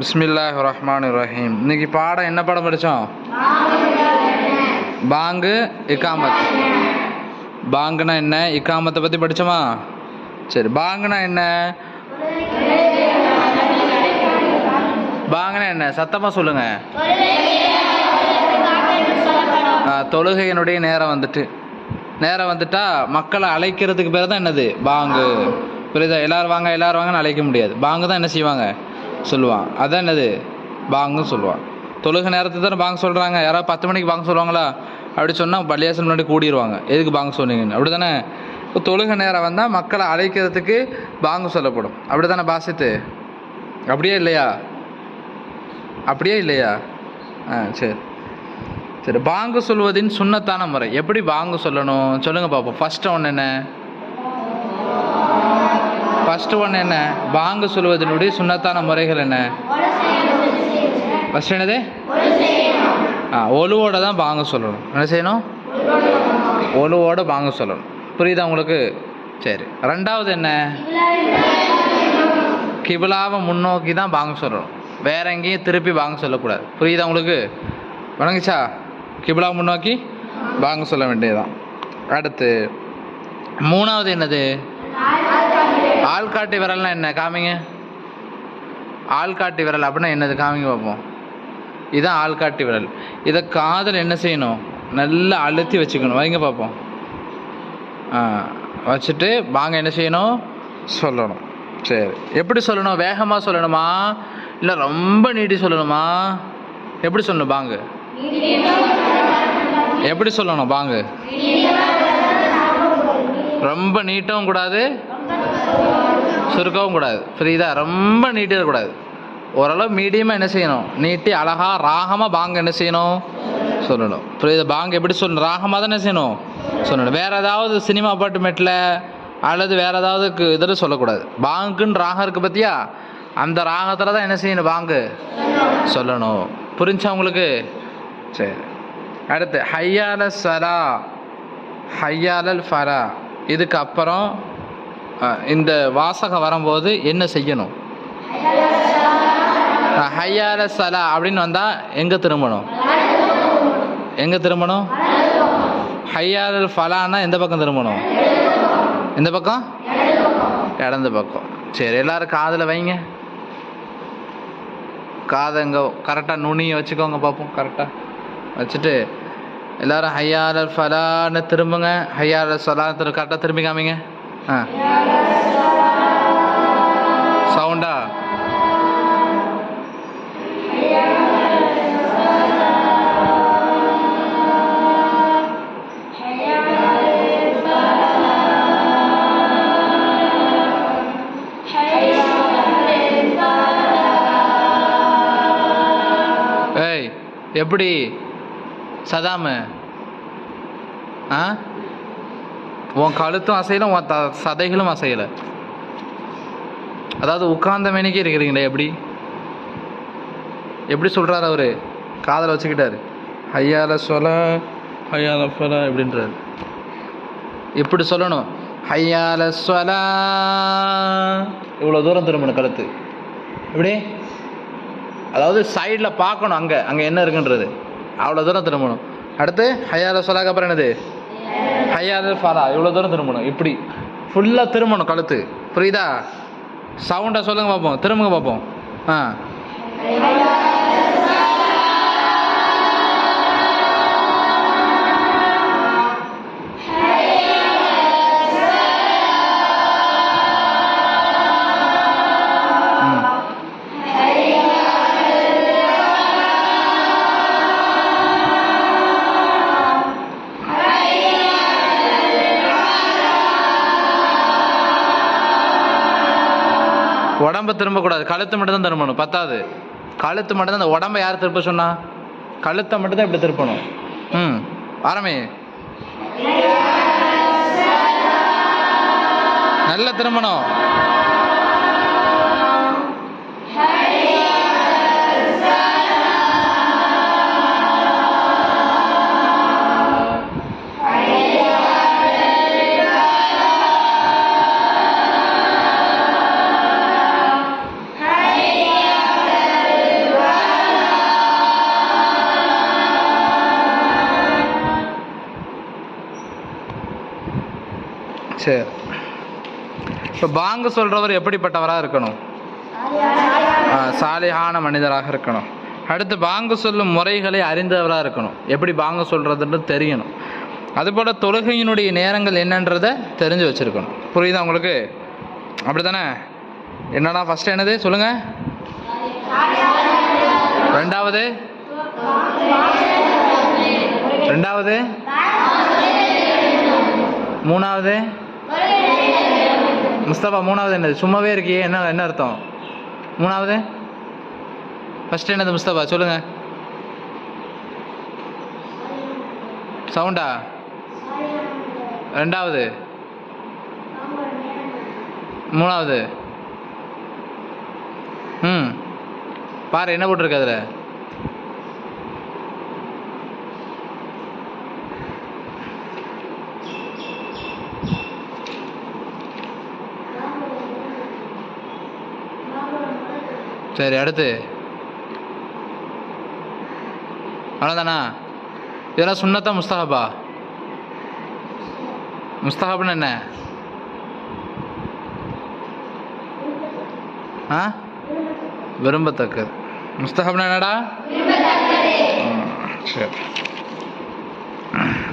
பிஸ்மில்லாஹ் ரஹ்மான் ரஹீம் இன்னைக்கு பாடம் என்ன பாடம் படித்தோம் பாங்கு இக்காமத். பாங்குனா என்ன? இக்காமத்தை பற்றி படித்தோமா சரி பாங்குனா என்ன? பாங்குனா என்ன? சத்தமாக சொல்லுங்க. தொழுகையினுடைய நேரம் வந்துட்டு. நேரம் வந்துட்டா மக்களை அழைக்கிறதுக்கு பேர் தான் என்னது? பாங்கு. புரியுதா? எல்லாரும் வாங்க எல்லாரும் வாங்கன்னு அழைக்க முடியாது. பாங்கு தான் என்ன செய்வாங்க? சொல்லுவான். அதான் என்னது? பாங்குன்னு சொல்லுவான். தொழுகை நேரத்தை தானே பாங்க சொல்கிறாங்க யாராவது பத்து மணிக்கு பாங்க சொல்லுவாங்களா? அப்படி சொன்னால் பள்ளியாசல் முன்னாடி கூடிடுவாங்க எதுக்கு பாங்க சொன்னீங்கன்னு. அப்படி தானே இப்போ தொழுக நேரம் வந்தால் மக்களை அழைக்கிறதுக்கு பாங்கு சொல்லப்படும். அப்படி தானே பாசித்து? அப்படியே இல்லையா? அப்படியே இல்லையா? ஆ சரி. சரி பாங்கு சொல்வதின் சுண்ணத்தான முறை. எப்படி பாங்கு சொல்லணும்? சொல்லுங்கள் பார்ப்போம் ஃபஸ்ட்டு ஒன்று என்ன? ஃபஸ்ட்டு ஒன்று என்ன? பாங்கு சொல்வதனுடைய சுண்ணத்தான முறைகள் என்ன? ஃபஸ்ட் என்னது? ஆ ஒலுவோட தான் பாங்கு சொல்லணும். என்ன செய்யணும்? ஒலுவோட பாங்கு சொல்லணும். புரியுதா உங்களுக்கு? சரி. ரெண்டாவது என்ன? கிபிலாவை முன்னோக்கி தான் பாங்கு சொல்லணும். வேற எங்கேயும் திருப்பி பாங்கு சொல்லக்கூடாது. புரியுதா உங்களுக்கு? வணங்குச்சா? கிபிலா முன்னோக்கி பாங்கு சொல்ல வேண்டியதுதான். அடுத்து மூணாவது என்னது? ஆள்காட்டி விரல்னா என்ன காமிங்க? ஆள்காட்டி விரல் அப்படின்னா என்னது? காமிங்க பார்ப்போம் இதான் ஆள்காட்டி விரல். இதை காதில் என்ன செய்யணும்? நல்லா அழுத்தி வச்சுக்கணும். வைங்க பார்ப்போம் ஆ வச்சுட்டு வாங்க என்ன செய்யணும்? சொல்லணும். சரி. எப்படி சொல்லணும்? வேகமாக சொல்லணுமா? இல்லை ரொம்ப நீட்டி சொல்லணுமா? எப்படி சொல்லணும்? பாங்கு எப்படி சொல்லணும்? பாங்கு ரொம்ப நீட்டவும் கூடாது. சுருக்கவும் கூடாது. புரியுதா? ரொம்ப நீட்டிடக்கூடாது ஓரளவு மீடியமாக என்ன செய்யணும்? நீட்டி அழகாக ராகமாக பாங்க என்ன செய்யணும்? சொல்லணும். புரியுது? பாங்கு எப்படி சொல்லணும்? ராகமாக தான் என்ன செய்யணும்? சொல்லணும். வேறு ஏதாவது சினிமா அப்பார்ட்மெண்ட்டில் அல்லது வேறு ஏதாவது இதில் சொல்லக்கூடாது. பாங்குன்னு ராகம் இருக்குது பார்த்தியா அந்த ராகத்தில் தான் என்ன செய்யணும் பாங்கு? சொல்லணும். புரிஞ்சா உங்களுக்கு? சரி. அடுத்து ஹையால சரா ஹையாலல் ஃபரா இதுக்கு அப்புறம் இந்த வாசகம் வரும்போது என்ன செய்யணும்? அஹ், ஹையால சலா அப்படின்னு வந்தால் எங்கே திரும்பணும்? எங்கே திரும்பணும்? ஹையாலல் ஃபலான்னா எந்த பக்கம் திரும்பணும்? எந்த பக்கம்? இடந்த பக்கம். சரி எல்லாரும் காதில் வைங்க. காதை இங்கே கரெக்டாக நுனியை வச்சுக்கோங்க பார்ப்போம் கரெக்டாக வச்சுட்டு எல்லாரும் ஹையாலல் ஃபலான்னு திரும்புங்க. ஹையாலல் சலான்னு திரு கரெக்டாக திரும்பி காமிங்க. சவுண்டா ஏய் எப்படி சதாமு ஆ உன் கழுத்தும் அசையலை உன் த சதைகளும் அசையலை. அதாவது உட்கார்ந்த மேனிக்கே இருக்கிறீங்களே எப்படி? எப்படி சொல்கிறாரு அவர்? காதலை வச்சுக்கிட்டாரு. ஹையால சொல ஹையால சொல எப்படின்றாரு. இப்படி சொல்லணும்? ஹையால சொலா. இவ்வளோ தூரம் திரும்பணும் கழுத்து. எப்படி? அதாவது சைடில் பார்க்கணும் அங்கே. அங்கே என்ன இருக்குன்றது? அவ்வளோ தூரம் திரும்பணும். அடுத்து ஹையால சொல்லாக்கு அப்புறம் என்னது? ஹையால ஃபாரா இவ்வளோ தூரம் திரும்பணும். இப்படி. ஃபுல்லாக திரும்பணும் கழுத்து. புரியுதா? சவுண்டாக சொல்லுங்கள் பார்ப்போம் திரும்புங்க பார்ப்போம் ஆ. உடம்ப திரும்பக்கூடாது. கழுத்து மட்டும் தான் திரும்பணும். பத்தாது. கழுத்து மட்டும் தான் அந்த உடம்ப யார் திருப்ப சொன்னா? கழுத்தை மட்டும் தான் இப்படி திருப்பணும். ம். ஆரம்பி. நல்லா திரும்பணும். சரி இப்போ பாங்கு சொல்கிறவர் எப்படிப்பட்டவராக இருக்கணும்? சாலிஹான மனிதராக இருக்கணும். அடுத்து பாங்கு சொல்லும் முறைகளை அறிந்தவராக இருக்கணும். எப்படி பாங்கு சொல்கிறதுன்னு தெரியணும். அதுபோல் தொழுகையினுடைய நேரங்கள் என்னன்றதை தெரிஞ்சு வச்சுருக்கணும். புரியுதா உங்களுக்கு? அப்படி தானே என்னடா ஃபஸ்ட்டு என்னது? சொல்லுங்கள் ரெண்டாவது? ரெண்டாவது? மூணாவது? முஸ்தபா மூணாவது என்னது? சும்மாவே இருக்கியே என்ன என்ன அர்த்தம்? மூணாவது? ஃபர்ஸ்ட் என்னது முஸ்தபா? சொல்லுங்க. சவுண்டா ரெண்டாவது? மூணாவது? ம். பாரு என்ன போட்டிருக்கு அதில்? சரி அடுத்து. அவ்வளோதானா இதெல்லாம் சுன்னத்தா முஸ்தஹபா? முஸ்தஹப்னு என்ன? ஆ? விரும்பத்தக்கது. முஸ்தஹப்னா என்னடா? சரி.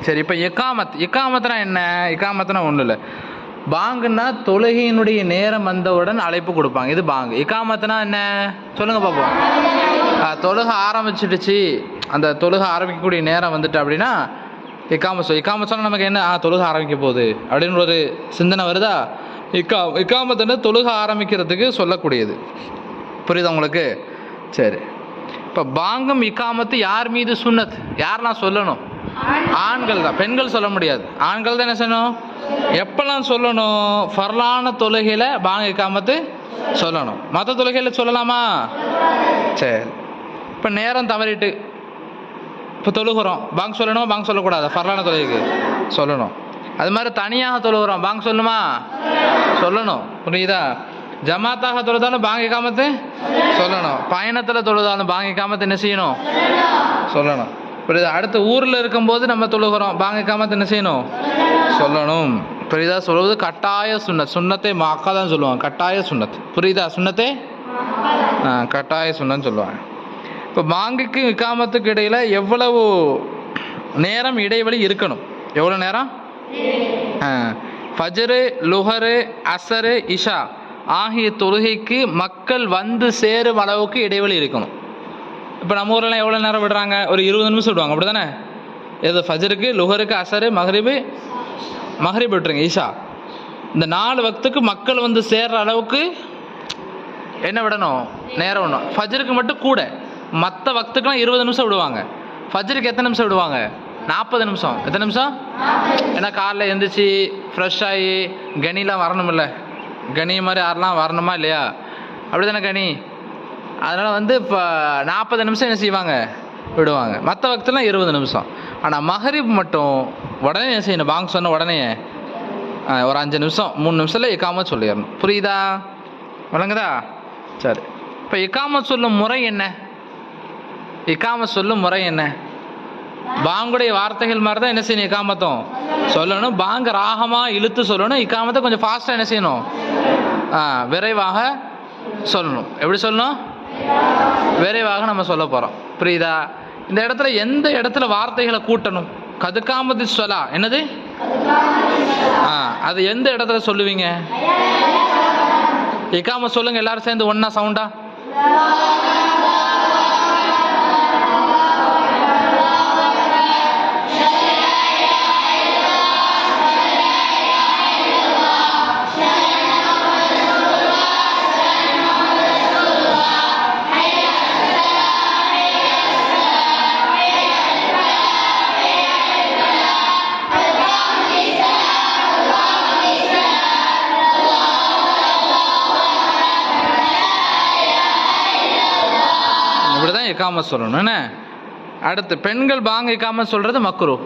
சரி இப்போ இக்காமத் இக்காமத்னா என்ன? இக்காமத்னா ஒன்றும் இல்லை பாங்குன்னா தொழுகையினுடைய நேரம் வந்தவுடன் அழைப்பு கொடுப்பாங்க. இது பாங்கு. இக்காமத்னா என்ன? சொல்லுங்க பார்ப்போம் தொழுக தொழுகை ஆரம்பிச்சிடுச்சு. அந்த தொழுகை ஆரம்பிக்கக்கூடிய நேரம் வந்துட்டு அப்படின்னா இக்காம சொல் இக்காம சொன்னால் நமக்கு என்ன? ஆ தொழுக ஆரம்பிக்க போகுது. அப்படின்னு ஒரு சிந்தனை வருதா? இக்கா இக்காமத்துன்னு தொழுகை ஆரம்பிக்கிறதுக்கு சொல்லக்கூடியது. புரியுதா உங்களுக்கு? சரி. இப்போ பாங்கம் இக்காமத்து யார் மீது சொன்னது யார் நான் சொல்லணும்? ஆண்கள் தான். பெண்கள் சொல்ல முடியாது. ஆண்கள் தான் என்ன செய்யணும் எப்பெல்லாம் சொல்லணும்? ஃபர்லான தொழுகையில் பாங்க இக்காமத்து சொல்லணும். மற்ற தொழுகையில் சொல்லலாமா? சரி. இப்போ நேரம் தவறிட்டு இப்போ தொழுகிறோம். பாங்க் சொல்லணும்? பாங்க் சொல்லக்கூடாது? ஃபர்லான தொழுகைக்கு சொல்லணும். அது மாதிரி தனியாக தொழுகிறோம். பாங்க் சொல்லணுமா? சொல்லணும். புரியுதா? ஜமாத்தாக தொழுதாலும் பாங்க காமத்து சொல்லணும். பயணத்தில் தொழுதாலும் பாங்க காமத்து என்ன செய்யணும்? சொல்லணும். புரியுதா? அடுத்த ஊரில் இருக்கும்போது நம்ம தொழுகிறோம். பாங்க காமத்து என்ன செய்யணும்? சொல்லணும். புரியுதா? சொல்வது கட்டாய சுண்ணத். சுண்ணத்தை மாக்கா தான் சொல்லுவாங்க. கட்டாய சுண்ணத். புரியுதா? சுண்ணத்தை? கட்டாய சுண்ணன்னு சொல்லுவாங்க. இப்போ பாங்குக்கு இக்காமத்துக்கு இடையில் எவ்வளவு நேரம் இடைவெளி இருக்கணும்? எவ்வளோ நேரம்? ஆ, லுஹரு அசரு இஷா ஆகிய தொழுகைக்கு மக்கள் வந்து சேரும் அளவுக்கு இடைவெளி இருக்கணும். இப்போ நம்ம ஊரெல்லாம் எவ்வளோ நேரம் விடுறாங்க? ஒரு இருபது நிமிஷம் விடுவாங்க. அப்படி தானே ஏதோ ஃபஜருக்கு லுஹருக்கு அசரு மஹரிபு மஹரிப் விட்டுருங்க ஈஷா. இந்த நாலு வக்துக்கு மக்கள் வந்து சேர்ற அளவுக்கு என்ன விடணும்? நேரம் விடணும். ஃபஜருக்கு மட்டும் கூட. மற்ற வக்துக்கெலாம் இருபது நிமிஷம் விடுவாங்க. ஃபஜருக்கு எத்தனை நிமிஷம் விடுவாங்க? நாற்பது நிமிஷம். எத்தனை நிமிஷம்? ஏன்னா காலைல எழுந்திரிச்சு ஃப்ரெஷ் ஆகி கனிலாம் வரணுமில்ல கனி மாதிரி யாரெல்லாம் வரணுமா இல்லையா? அப்படி தானே கனி? அதனால் வந்து இப்போ நாற்பது நிமிஷம் என்ன செய்வாங்க? விடுவாங்க. மற்ற வக்தெல்லாம் இருபது நிமிஷம். ஆனால் மஹரிப் மட்டும் உடனே என்ன செய்யணும்? பாங்க சொன்ன உடனே ஒரு அஞ்சு நிமிஷம் மூணு நிமிஷத்தில் இக்காம சொல்லிடணும். புரியுதா? விளங்குதா? சரி. இப்போ இக்காம சொல்லும் முறை என்ன? இக்காம சொல்லும் முறை என்ன? பாங்குடைய வார்த்தைகள் மாதிரி தான் என்ன செய்யணும் இக்காமத்தும் சொல்லணும். பாங்க ராகமாக இழுத்து சொல்லணும். இக்காமத்தை கொஞ்சம் ஃபாஸ்ட்டாக என்ன செய்யணும்? விரைவாக சொல்லணும். எப்படி சொல்லணும்? விரைவாக நம்ம சொல்ல போகிறோம் புரியுதா? இந்த இடத்துல எந்த இடத்துல வார்த்தைகளை கூட்டணும்? கதுக்காமதி சொல்லா என்னது? ஆ அது எந்த இடத்துல சொல்லுவீங்க? இக்காம சொல்லுங்க எல்லாரும் சேர்ந்து ஒண்ணா சவுண்டா இக்காம சொல்லணும் என்ன? அடுத்து பெண்கள் பாங்க இக்காம சொல்றது மக்ரு.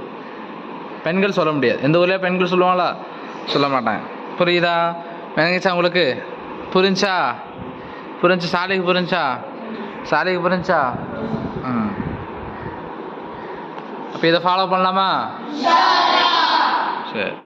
பெண்கள் சொல்ல முடியாது. எந்த ஊர்லயே பெண்கள் சொல்லுவாங்களா? சொல்ல மாட்டாங்க. புரியுதா? விளங்கிச்சா உங்களுக்கு? புரிஞ்சா? புரிஞ்சு சாலைக்கு புரிஞ்சா? சாலைக்கு புரிஞ்சா? ம். அப்போ இதை ஃபாலோ பண்ணலாமா? சரி.